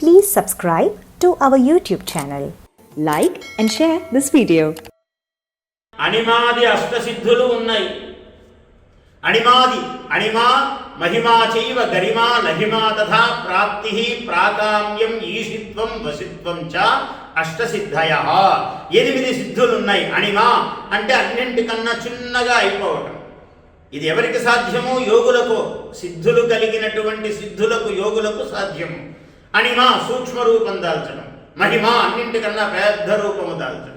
Please subscribe to our YouTube channel. Like and share this video. అణిమాది అష్టసిద్ధులు ఉన్నాయి అణిమాది అణిమా మహిమా చైవ గరిమా లహిమా తథా ప్రాప్తి ప్రాకామ్యం ఈషిత్వం వసిత్వం చ అష్టసిద్ధయ ఎనిమిది సిద్ధులు ఉన్నాయి అణిమా అంటే అన్నింటికన్నా చిన్నగా అయిపోవటం ఇది ఎవరికి సాధ్యమో యోగులకు సిద్ధులు కలిగినటువంటి సిద్ధులకు యోగులకు సాధ్యము అణిమ సూక్ష్మ రూపం దాల్చడం. మహిమ అన్నింటికన్నా పెద్ద రూపము దాల్చడం.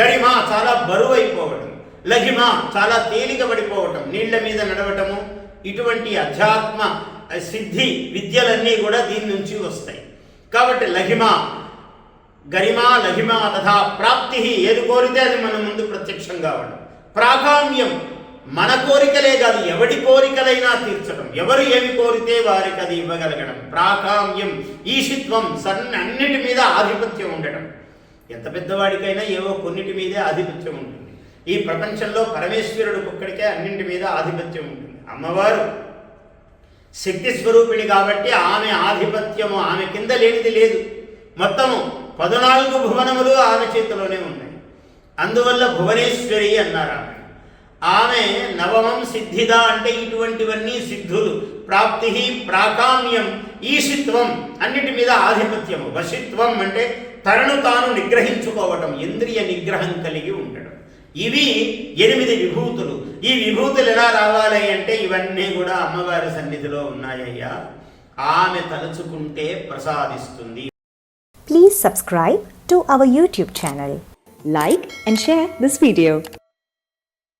గరిమ చాలా బరువు అయిపోవడం లఘిమ చాలా తేలిక పడిపోవటం నీళ్ళ మీద నడవటము. ఇటువంటి అధ్యాత్మ సిద్ధి విద్యలన్నీ కూడా దీని నుంచి వస్తాయి. కాబట్టి లహిమ గరిమా లహిమ తథా ప్రాప్తి ఏది కోరితే అది మన ముందు ప్రత్యక్షం కావడం. ప్రాధాన్యం మన కోరికలే కాదు ఎవడి కోరికలైనా తీర్చడం ఎవరు ఏమి కోరితే వారికి అది ఇవ్వగలగడం. ప్రాకామ్యం ఈశిత్వం సన్ అన్నిటి మీద ఆధిపత్యం ఉండటం. ఎంత పెద్దవాడికైనా ఏవో కొన్నిటి మీదే ఆధిపత్యం ఉంటుంది. ఈ ప్రపంచంలో పరమేశ్వరుడు ఒక్కడికే అన్నింటి మీద ఆధిపత్యం ఉంటుంది. అమ్మవారు శక్తి స్వరూపిణి కాబట్టి ఆమె ఆధిపత్యము ఆమె కింద లేనిది లేదు. మొత్తము పద్నాలుగు భువనములు ఆమె చేతిలోనే ఉన్నాయి. అందువల్ల భువనేశ్వరి అన్నారు ఆమె. ఆమె నవమం సిద్ధిద అంటే ఇటువంటివన్నీ సిద్ధులు. ప్రాప్తి ప్రాకామ్యం ఈశిత్వం అన్నిటి మీద ఆధిపత్యము. వశిత్వం అంటే తనను తాను నిగ్రహించుకోవటం ఇంద్రియ నిగ్రహం కలిగి ఉండడం ఇవి ఎనిమిది విభూతులు. ఈ విభూతులు ఎలా రావాలి అంటే ఇవన్నీ కూడా అమ్మవారి సన్నిధిలో ఉన్నాయ్యా ఆమె తలుచుకుంటే ప్రసాదిస్తుంది. Please subscribe to our YouTube channel like and share this video